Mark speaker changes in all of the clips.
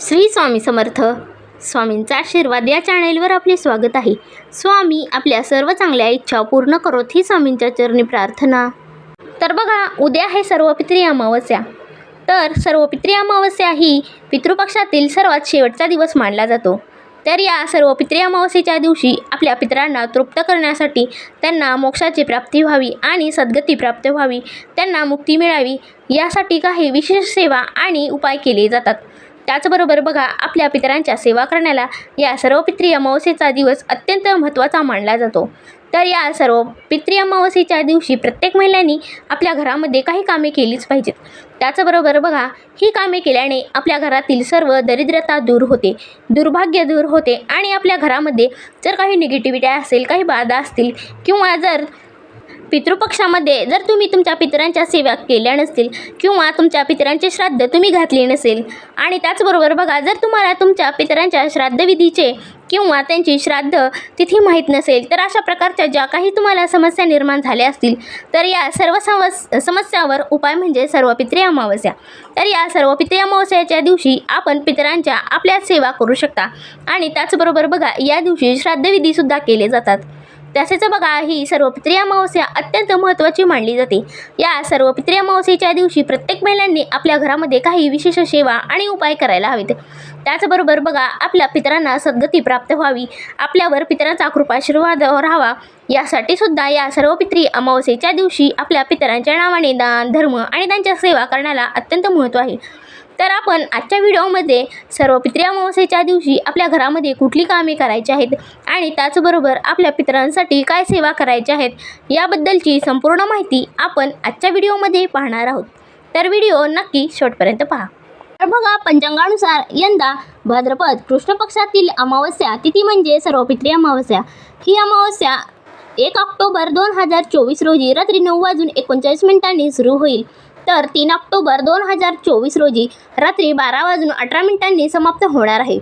Speaker 1: श्री स्वामी समर्थ. स्वामींचा आशीर्वाद या चॅनेलवर आपले स्वागत आहे. स्वामी आपल्या सर्व चांगल्या इच्छा पूर्ण करोत ही स्वामींच्या चरणी प्रार्थना. तर बघा उद्या आहे सर्व पित्री अमावस्या. तर सर्व पित्री अमावस्या ही पितृपक्षातील सर्वात शेवटचा दिवस मानला जातो. तर या सर्व पित्री अमावस्येच्या दिवशी आपल्या पितरांना तृप्त करण्यासाठी त्यांना मोक्षाची प्राप्ती व्हावी आणि सद्गती प्राप्त व्हावी त्यांना मुक्ती मिळावी यासाठी काही विशेष सेवा आणि उपाय केले जातात. त्याचबरोबर बघा आपल्या पितरांच्या सेवा करण्याला या सर्व पित्री अमावस्येचा दिवस अत्यंत महत्त्वाचा मानला जातो. तर या सर्व पित्री अमावस्येच्या दिवशी प्रत्येक महिलांनी आपल्या घरामध्ये काही कामे केलीच पाहिजेत. त्याचबरोबर बघा ही कामे केल्याने आपल्या घरातील सर्व दरिद्रता दूर होते दुर्भाग्य दूर होते आणि आपल्या घरामध्ये जर काही निगेटिव्हिटी असेल काही बाधा असतील किंवा जर पितृपक्षामध्ये जर तुम्ही तुमच्या पितरांच्या सेवा केल्या नसतील किंवा तुमच्या पितरांचे श्राद्ध तुम्ही घातले नसेल आणि त्याचबरोबर बघा जर तुम्हाला तुमच्या पितरांच्या श्राद्धविधीचे किंवा त्यांची श्राद्ध तिथी माहीत नसेल तर अशा प्रकारच्या ज्या काही तुम्हाला समस्या निर्माण झाल्या असतील तर या सर्व समस समस्यावर उपाय म्हणजे सर्व पितृ अमावस्या. तर या सर्व पित्रे अमावस्याच्या दिवशी आपण पितरांच्या आपल्या सेवा करू शकता आणि त्याचबरोबर बघा या दिवशी श्राद्धविधीसुद्धा केले जातात. तसेच बघा ही सर्वपित्री अमावस्या अत्यंत महत्त्वाची मानली जाते. या सर्व पित्री अमावस्येच्या दिवशी प्रत्येक महिलांनी आपल्या घरामध्ये काही विशेष सेवा आणि उपाय करायला हवेत. त्याचबरोबर बघा आपल्या पितरांना सद्गती प्राप्त व्हावी आपल्यावर पितरांचा कृपाशीर्वाद राहावा यासाठी सुद्धा या सर्व पित्री अमावस्येच्या दिवशी आपल्या पितरांच्या नावाने दान धर्म आणि त्यांच्या सेवा करण्याला अत्यंत महत्त्व आहे. तर आपण आजच्या व्हिडिओमध्ये सर्व पित्री अमावस्येच्या दिवशी आपल्या घरामध्ये कुठली कामे करायची आहेत आणि त्याचबरोबर आपल्या पितरांसाठी काय सेवा करायच्या आहेत याबद्दलची संपूर्ण माहिती आपण आजच्या व्हिडिओमध्ये पाहणार आहोत. तर व्हिडिओ नक्की शेवटपर्यंत पहा. तर बघा पंचांगानुसार यंदा भाद्रपद कृष्ण पक्षातील अमावस्या तिथी म्हणजे सर्व पित्री अमावस्या. ही अमावस्या एक ऑक्टोबर दोन हजार चोवीस रोजी रात्री नऊ वाजून एकोणचाळीस मिनिटांनी सुरू होईल. तर तीन ऑक्टोबर दोन हजार चोवीस रोजी रात्री बारा वाजून अठरा मिनिटांनी समाप्त होणार आहे.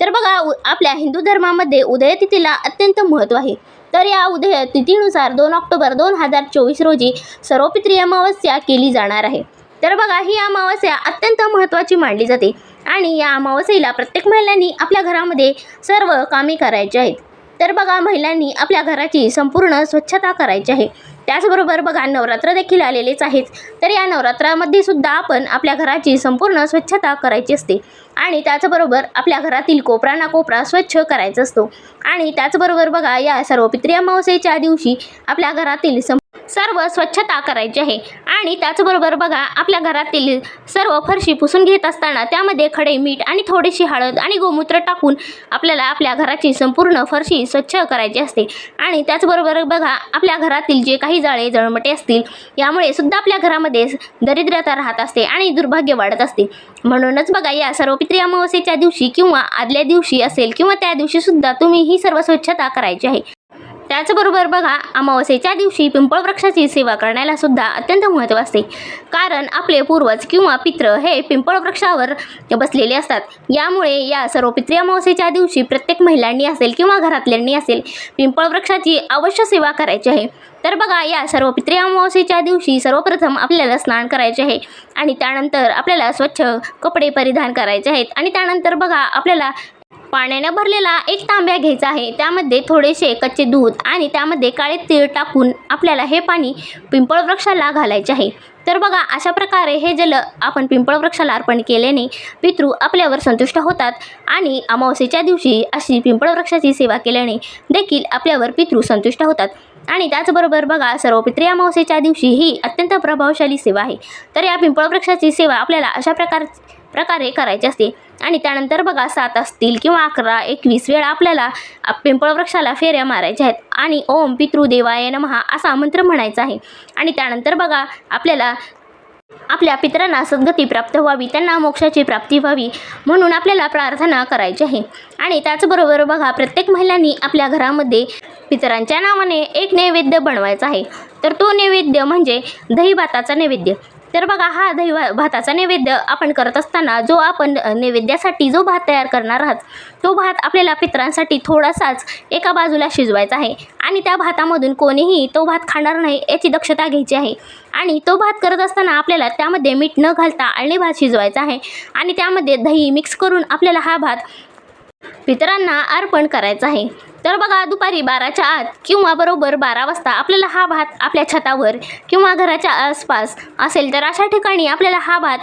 Speaker 1: तर बघा उ आपल्या हिंदू धर्मामध्ये उदयतिथीला अत्यंत महत्त्व आहे. तर या उदय तिथीनुसार दोन ऑक्टोबर दोन हजार चोवीस रोजी सर्वपित्री अमावस्या केली जाणार आहे. तर बघा ही अमावस्या अत्यंत महत्त्वाची मानली जाते आणि या अमावस्येला प्रत्येक महिलांनी आपल्या घरामध्ये सर्व कामे करायची आहेत. तर बघा महिलांनी आपल्या घराची संपूर्ण स्वच्छता करायची आहे. त्याचबरोबर बघा नवरात्र देखील आलेलेच आहेत. तर या नवरात्रामध्ये सुद्धा आपण आपल्या घराची संपूर्ण स्वच्छता करायची असते. आणि त्याचबरोबर आपल्या घरातील कोपरा ना कोपरा स्वच्छ करायचा असतो. आणि त्याचबरोबर बघा या सर्व पित्री अमावस्येच्या दिवशी आपल्या घरातील सं सर्व स्वच्छता करायची आहे. आणि त्याचबरोबर बघा आपल्या घरातील सर्व फरशी पुसून घेत असताना त्यामध्ये खडे मीठ आणि थोडीशी हळद आणि गोमूत्र टाकून आपल्याला आपल्या घराची संपूर्ण फरशी स्वच्छ करायची असते. आणि त्याचबरोबर बघा आपल्या घरातील जे काही जाळे जळमटे असतील यामुळे सुद्धा आपल्या घरामध्ये दरिद्रता राहत असते आणि दुर्भाग्य वाढत असते. म्हणूनच बघा या सर्व पित्री अमावस्येच्या दिवशी किंवा आदल्या दिवशी असेल किंवा त्या दिवशीसुद्धा तुम्ही ही सर्व स्वच्छता करायची आहे. त्याचबरोबर बघा अमावस्येच्या दिवशी पिंपळ वृक्षाची सेवा करण्याला सुद्धा अत्यंत महत्त्व असते. कारण आपले पूर्वज किंवा पित्र हे पिंपळ वृक्षावर बसलेले असतात. यामुळे या सर्व पित्री अमावस्येच्या दिवशी प्रत्येक महिलांनी असेल किंवा घरातल्यांनी असेल पिंपळ वृक्षाची अवश्य सेवा करायची आहे. तर बघा या सर्व पित्री अमावस्येच्या दिवशी सर्वप्रथम आपल्याला स्नान करायचे आहे आणि त्यानंतर आपल्याला स्वच्छ कपडे परिधान करायचे आहेत आणि त्यानंतर बघा आपल्याला पाण्याने भरलेला एक तांब्या घ्यायचा आहे. त्यामध्ये थोडेसे कच्चे दूध आणि त्यामध्ये काळे तीळ टाकून आपल्याला हे पाणी पिंपळ वृक्षाला घालायचे आहे. तर बघा अशा प्रकारे हे जल आपण पिंपळ वृक्षाला अर्पण केल्याने पितृ आपल्यावर संतुष्ट होतात आणि अमावस्येच्या दिवशी अशी पिंपळ वृक्षाची सेवा केल्याने देखील आपल्यावर पितृ संतुष्ट होतात. आणि त्याचबरोबर बघा सर्व पित्री अमावस्येच्या दिवशी ही अत्यंत प्रभावशाली सेवा आहे. तर या पिंपळ वृक्षाची सेवा आपल्याला अशा प्रकार प्रकारे करायचे असते. आणि त्यानंतर बघा सात असतील किंवा अकरा एकवीस वेळा आपल्याला पिंपळ वृक्षाला फेऱ्या मारायच्या आहेत. आणि ओम पितृदेवाय नमहा असा मंत्र म्हणायचा आहे. आणि त्यानंतर बघा आपल्याला आपल्या पितरांना सद्गती प्राप्त व्हावी त्यांना मोक्षाची प्राप्ती व्हावी म्हणून आपल्याला प्रार्थना करायची आहे. आणि त्याचबरोबर बघा प्रत्येक महिलांनी आपल्या घरामध्ये पितरांच्या नावाने एक नैवेद्य बनवायचा आहे. तर तो नैवेद्य म्हणजे दहीभाताचा नैवेद्य. तर बघा हा दही भा- भाताचा नैवेद्य आपण करत असताना जो आपण नैवेद्यासाठी जो भात तयार करणार आहात तो भात आपल्याला पितरांसाठी थोडासाच एका बाजूला शिजवायचा आहे आणि त्या भातामधून कोणीही तो भात खाणार नाही याची दक्षता घ्यायची आहे. आणि तो भात करत असताना आपल्याला त्यामध्ये मीठ न घालता आळणी भात शिजवायचा आहे आणि त्यामध्ये दही मिक्स करून आपल्याला हा भात पितरांना अर्पण करायचा आहे. तर बघा दुपारी बाराच्या आत किंवा बरोबर बारा वाजता आपल्याला हा भात आपल्या छतावर किंवा घराच्या आसपास असेल तर अशा ठिकाणी आपल्याला हा भात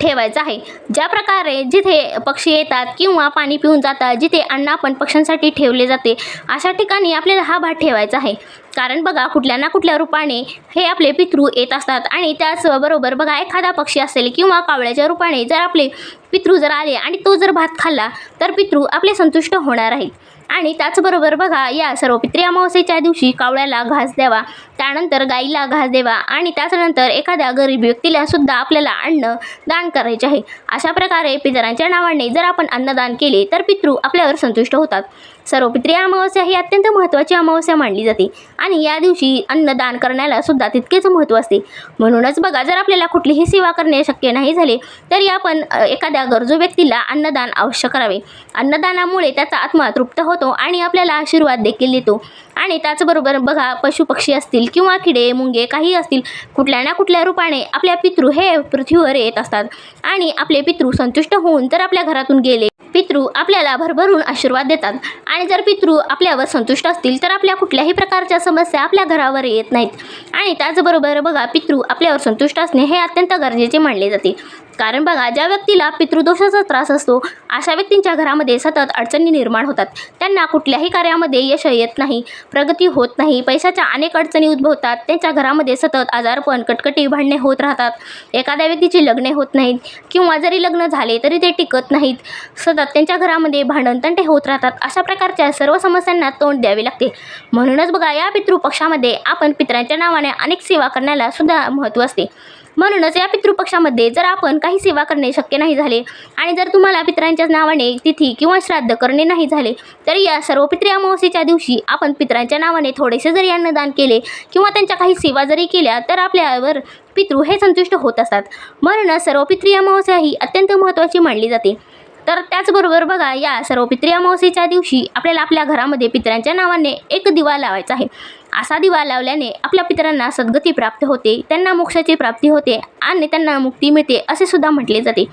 Speaker 1: ठेवायचा आहे. ज्या प्रकारे जिथे पक्षी येतात किंवा पाणी पिऊन जातात जिथे अन्न आपण पक्ष्यांसाठी ठेवले जाते अशा ठिकाणी आपल्याला हा भात ठेवायचा आहे. कारण बघा कुठल्या ना कुठल्या रूपाने हे आपले पितृ येत असतात आणि त्याचबरोबर बघा एखादा पक्षी असेल किंवा कावळ्याच्या रूपाने जर आपले पितृ जर आले आणि तो जर भात खाल्ला तर पितृ आपले संतुष्ट होणार आहेत आणि त्याचबरोबर बघा या सर्वपित्री अमावस्येच्या दिवशी कावळ्याला घास द्यावा त्यानंतर गाईला घास द्यावा आणि त्याच्यानंतर एखाद्या गरीब व्यक्तीला सुद्धा आपल्याला अन्न दान करायचे आहे. अशा प्रकारे पितरांच्या नावाने जर आपण अन्नदान केले तर पितृ आपल्यावर संतुष्ट होतात. सर्वपित्री अमावस्या ही अत्यंत महत्त्वाची अमावस्या मानली जाते. आणि या दिवशी अन्नदान करण्याला सुद्धा तितकेच महत्त्व असते. म्हणूनच बघा जर आपल्याला कुठलीही सेवा करणे शक्य नाही झाले तरी आपण एखाद्या गरजू व्यक्तीला अन्नदान अवश्य करावे. अन्नदानामुळे त्याचा आत्मा तृप्त होतो आणि आपल्याला आशीर्वाद देखील देतो. आणि त्याचबरोबर बघा पशुपक्षी असतील किंवा किडे मुंगे काही असतील कुठल्या ना कुठल्या रूपाने आपल्या पितृ हे पृथ्वीवर येत असतात. आणि आपले पितृ संतुष्ट होऊन तर आपल्या घरातून गेले पितृ आपल्याला भरभरून आशीर्वाद देतात. आणि जर पितृ आपल्यावर संतुष्ट असतील तर आपल्या कुठल्याही प्रकारच्या समस्या आपल्या घरावर येत नाहीत. आणि त्याचबरोबर बघा पितृ आपल्यावर संतुष्ट असणे हे अत्यंत गरजेचे मानले जाते. कारण बघा ज्या व्यक्तीला पितृदोषाचा त्रास असतो अशा व्यक्तींच्या घरामध्ये सतत अडचणी निर्माण होतात. त्यांना कुठल्याही कार्यामध्ये यश येत नाही प्रगती होत नाही पैशाच्या अनेक अडचणी उद्भवतात. त्यांच्या घरामध्ये सतत आजारपण कटकटी भांडणे होत राहतात. एखाद्या व्यक्तीची लग्ने होत नाहीत किंवा जरी लग्न झाले तरी ते टिकत नाहीत. सतत त्यांच्या घरामध्ये भांडण तंटे होत राहतात. अशा प्रकारच्या सर्व समस्यांना तोंड द्यावे लागते. म्हणूनच बघा या पितृपक्षामध्ये आपण पितरांच्या नावाने अनेक सेवा करण्याला सुद्धा महत्त्व असते. म्हणूनच या पितृपक्षामध्ये जर आपण काही सेवा करणे शक्य नाही झाले आणि जर तुम्हाला पितरांच्या नावाने तिथी किंवा श्राद्ध करणे नाही झाले तर या सर्व पित्री अमावस्येच्या दिवशी आपण पितरांच्या नावाने थोडेसे जरी अन्नदान केले किंवा त्यांच्या काही सेवा जरी केल्या तर आपल्यावर पितृ हे संतुष्ट होत असतात. म्हणूनच सर्व पितृ अमावस्या ही अत्यंत महत्त्वाची मानली जाते. तर त्याचबरोबर बघा या सर्व पित्री अमावस्येच्या दिवशी आपल्याला आपल्या घरामध्ये पितरांच्या नावाने एक दिवा लावायचा आहे. असा दिवा लावल्याने आपल्या पितरांना सद्गती प्राप्त होते त्यांना मोक्षाची प्राप्ती होते आणि त्यांना मुक्ती मिळते असे सुद्धा म्हटले जाते.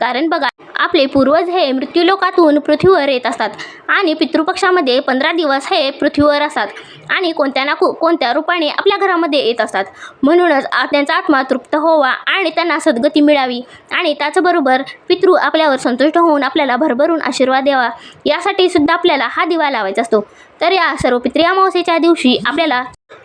Speaker 1: कारण बघा आपले पूर्वज हे मृत्यूलोकातून पृथ्वीवर येत असतात आणि पितृपक्षामध्ये पंधरा दिवस हे पृथ्वीवर असतात आणि कोणत्या ना को कोणत्या रूपाने आपल्या घरामध्ये येत असतात. म्हणूनच त्यांचा आत्मा तृप्त होवा आणि त्यांना सद्गती मिळावी आणि त्याचबरोबर पितृ आपल्यावर संतुष्ट होऊन आपल्याला भरभरून आशीर्वाद द्यावा. यासाठी सुद्धा आपल्याला हा दिवा लावायचा असतो. तर या सर्व पित्री अमावस्येच्या दिवशी आपल्याला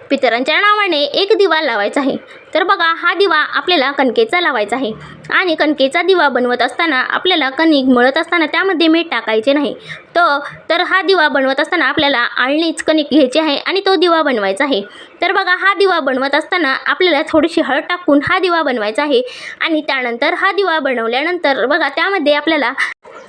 Speaker 1: पितरांच्या नावाने एक दिवा लावायचा आहे. तर बघा हा दिवा आपल्याला कणकेचा लावायचा आहे. आणि कणकेचा दिवा बनवत असताना आपल्याला कणिक मळत असताना त्यामध्ये मीठ टाकायचे नाही. तर तर हा दिवा बनवत असताना आपल्याला आळणीच कणिक घ्यायची आहे आणि तो दिवा बनवायचा आहे. तर बघा हा दिवा बनवत असताना आपल्याला थोडीशी हळद टाकून हा दिवा बनवायचा आहे. आणि त्यानंतर हा दिवा बनवल्यानंतर बघा त्यामध्ये आपल्याला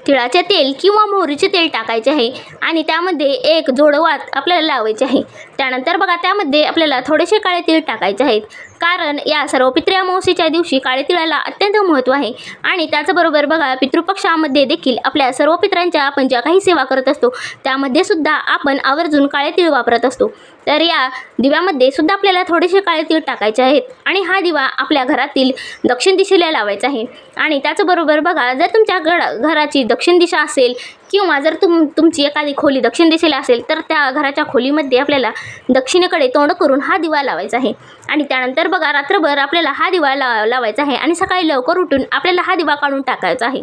Speaker 1: तिळाचे तेल किंवा मोहरीचे तेल टाकायचे आहे. आणि त्यामध्ये एक जोडवात आपल्याला लावायचे आहे. त्यानंतर बघा त्यामध्ये आपल्याला थोडेसे काळे तीळ टाकायचे आहेत. कारण या सर्व पित्री अमावस्येच्या दिवशी काळे तिळाला अत्यंत महत्त्व आहे. आणि त्याचबरोबर बघा पितृपक्षामध्ये देखील आपल्या सर्व पित्रांच्या आपण ज्या काही सेवा करत असतो त्यामध्ये सुद्धा आपण आवर्जून काळे तीळ वापरत असतो. तर या दिव्यामध्ये सुद्धा आपल्याला थोडेसे काळे तीळ टाकायचे आहेत आणि हा दिवा आपल्या घरातील दक्षिण दिशेला लावायचा आहे. आणि त्याचबरोबर बघा जर तुमच्या घरा घराची दक्षिण दिशा असेल किंवा जर तुम तुमची एखादी खोली दक्षिण दिशेला असेल तर त्या घराच्या खोलीमध्ये आपल्याला दक्षिणेकडे तोंड करून हा दिवा लावायचा आहे. आणि त्यानंतर बघा रात्रभर आपल्याला हा दिवा ला लावायचा आहे आणि सकाळी लवकर उठून आपल्याला हा दिवा काढून टाकायचा आहे.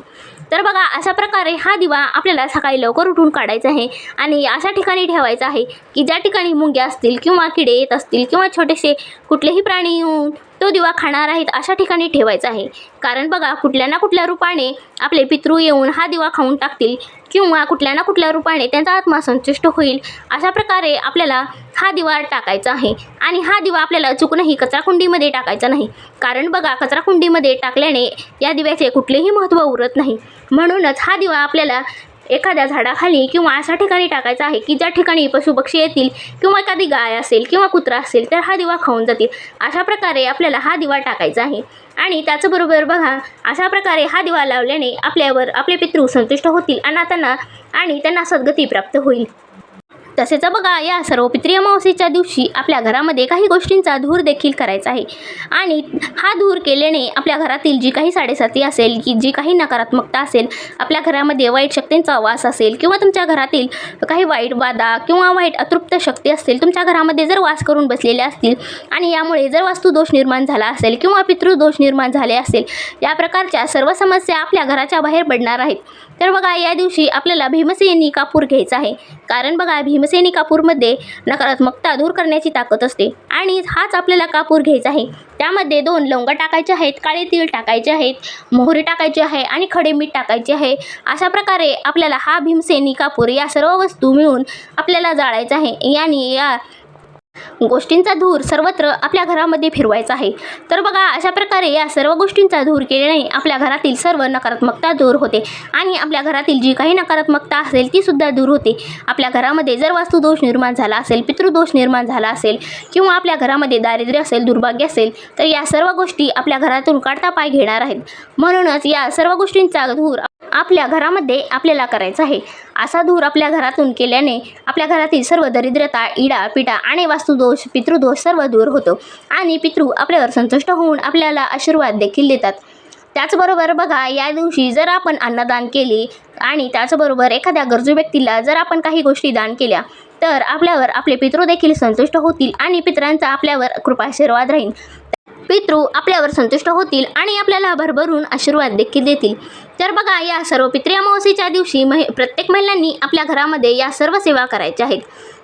Speaker 1: तर बघा अशा प्रकारे हा दिवा आपल्याला सकाळी लवकर उठून काढायचा आहे आणि अशा ठिकाणी ठेवायचा आहे की ज्या ठिकाणी मुंग्या असतील किंवा किडे येत असतील किंवा छोटेसे कुठलेही प्राणी येऊन तो दिवा खाणार आहेत अशा ठिकाणी ठेवायचा आहे. कारण बघा कुठल्या ना कुठल्या रूपाने आपले पितृ येऊन हा दिवा खाऊन टाकतील किंवा कुठल्या ना कुठल्या रूपाने त्यांचा आत्मा संतुष्ट होईल अशा प्रकारे आपल्याला हा दिवा टाकायचा आहे. आणि हा दिवा आपल्याला चुकूनही कचराकुंडीमध्ये टाकायचा नाही. कारण बघा कचराकुंडीमध्ये टाकल्याने या दिव्याचे कुठलेही महत्त्व उरत नाही. म्हणूनच हा दिवा आपल्याला एखाद्या झाडाखाली किंवा अशा ठिकाणी टाकायचा आहे की ज्या ठिकाणी पशुपक्षी येतील किंवा एखादी गाय असेल किंवा कुत्रा असेल तर हा दिवा खाऊन जातील. अशा प्रकारे आपल्याला हा दिवा टाकायचा आहे. आणि त्याचबरोबर बघा अशा प्रकारे हा दिवा लावल्याने आपल्यावर आपले पितृ संतुष्ट होतील आणि त्यांना आणि त्यांना सद्गती प्राप्त होईल. तसेच बघा या सर्व पितृ अमावस्येच्या दिवशी आपल्या घरामध्ये काही गोष्टींचा धूर देखील करायचा आहे. आणि हा धूर केल्याने आपल्या घरातील जी काही साडेसाती असेल की जी काही नकारात्मकता असेल आपल्या घरामध्ये वाईट शक्तींचा वास असेल किंवा तुमच्या घरातील काही वाईट बाधा किंवा वाईट अतृप्त शक्ती असतील तुमच्या घरामध्ये जर वास करून बसलेल्या असतील आणि यामुळे जर वास्तुदोष निर्माण झाला असेल किंवा पितृदोष निर्माण झाले असेल या प्रकारच्या सर्व समस्या आपल्या घराच्या बाहेर पडणार आहेत. तर बघा या दिवशी आपल्याला भीमसेनी कापूर घ्यायचा आहे. कारण बघा भीमसेनी कापूरमध्ये नकारात्मकता दूर करण्याची ताकद असते. आणि हाच आपल्याला कापूर घ्यायचा आहे. त्यामध्ये दोन लवंग टाकायचे आहेत काळे तीळ टाकायचे आहेत मोहरी टाकायची आहे आणि खडे मीठ टाकायचे आहे. अशा प्रकारे आपल्याला हा भीमसेनी कापूर या सर्व वस्तू मिळून आपल्याला जाळायचा आहे. याने या गोष्टींचा धूर सर्वत्र आपल्या घरामध्ये फिरवायचा आहे. तर बघा अशा प्रकारे या सर्व गोष्टींचा धूर केल्याने आपल्या घरातील सर्व नकारात्मकता दूर होते. आणि आपल्या घरातील जी काही नकारात्मकता असेल ती सुद्धा दूर होते. आपल्या घरामध्ये जर वास्तुदोष निर्माण झाला असेल पितृदोष निर्माण झाला असेल किंवा आपल्या घरामध्ये दारिद्र्य असेल दुर्भाग्य असेल तर या सर्व गोष्टी आपल्या घरातून काढता पाय घेणार आहेत. म्हणूनच या सर्व गोष्टींचा धूर आपल्या घरामध्ये आपल्याला करायचा आहे. असा धूर आपल्या घरातून केल्याने आपल्या घरातील सर्व दरिद्रता इडा पिडा आणि वास्तुदोष पितृदोष सर्व दूर होतो आणि पितृ आपल्यावर संतुष्ट होऊन आपल्याला आशीर्वाद देखील देतात. त्याचबरोबर बघा या दिवशी जर आपण अन्नदान केले आणि त्याचबरोबर एखाद्या गरजू व्यक्तीला जर आपण काही गोष्टी दान केल्या तर आपल्यावर आपले पितृ देखील संतुष्ट होतील आणि पितरांचा आपल्यावर कृपाशीर्वाद राहील. पितृ आपल्यावर संतुष्ट होतील आणि आपल्याला भरभरून आशीर्वाद देखील देतील. तर बघा या सर्व पितृ अमावस्येच्या दिवशी महि प्रत्येक महिलांनी आपल्या घरामध्ये या सर्व सेवा करायच्या आहेत.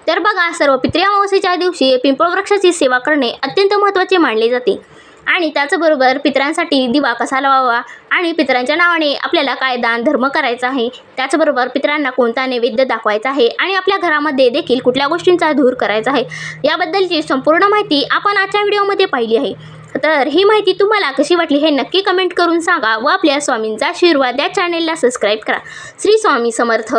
Speaker 1: तर बघा सर्व पितृ अमावस्येच्या दिवशी पिंपळ वृक्षाची सेवा करणे अत्यंत महत्त्वाचे मानले जाते. आणि त्याचबरोबर पितरांसाठी दिवा कसा लावावा आणि पितरांच्या नावाने आपल्याला काय दान धर्म करायचा आहे त्याचबरोबर पितरांना कोणता नैवेद्य दाखवायचा आहे आणि आपल्या घरामध्ये देखील कुठल्या गोष्टींचा धूर करायचा आहे याबद्दलची संपूर्ण माहिती आपण आजच्या व्हिडिओमध्ये पाहिली आहे. तर ही माहिती तुम्हाला कशी वाटली हे नक्की कमेंट करून सांगा व आपल्या स्वामींचा आशीर्वाद या चॅनेलला सबस्क्राईब करा. श्री स्वामी समर्थ.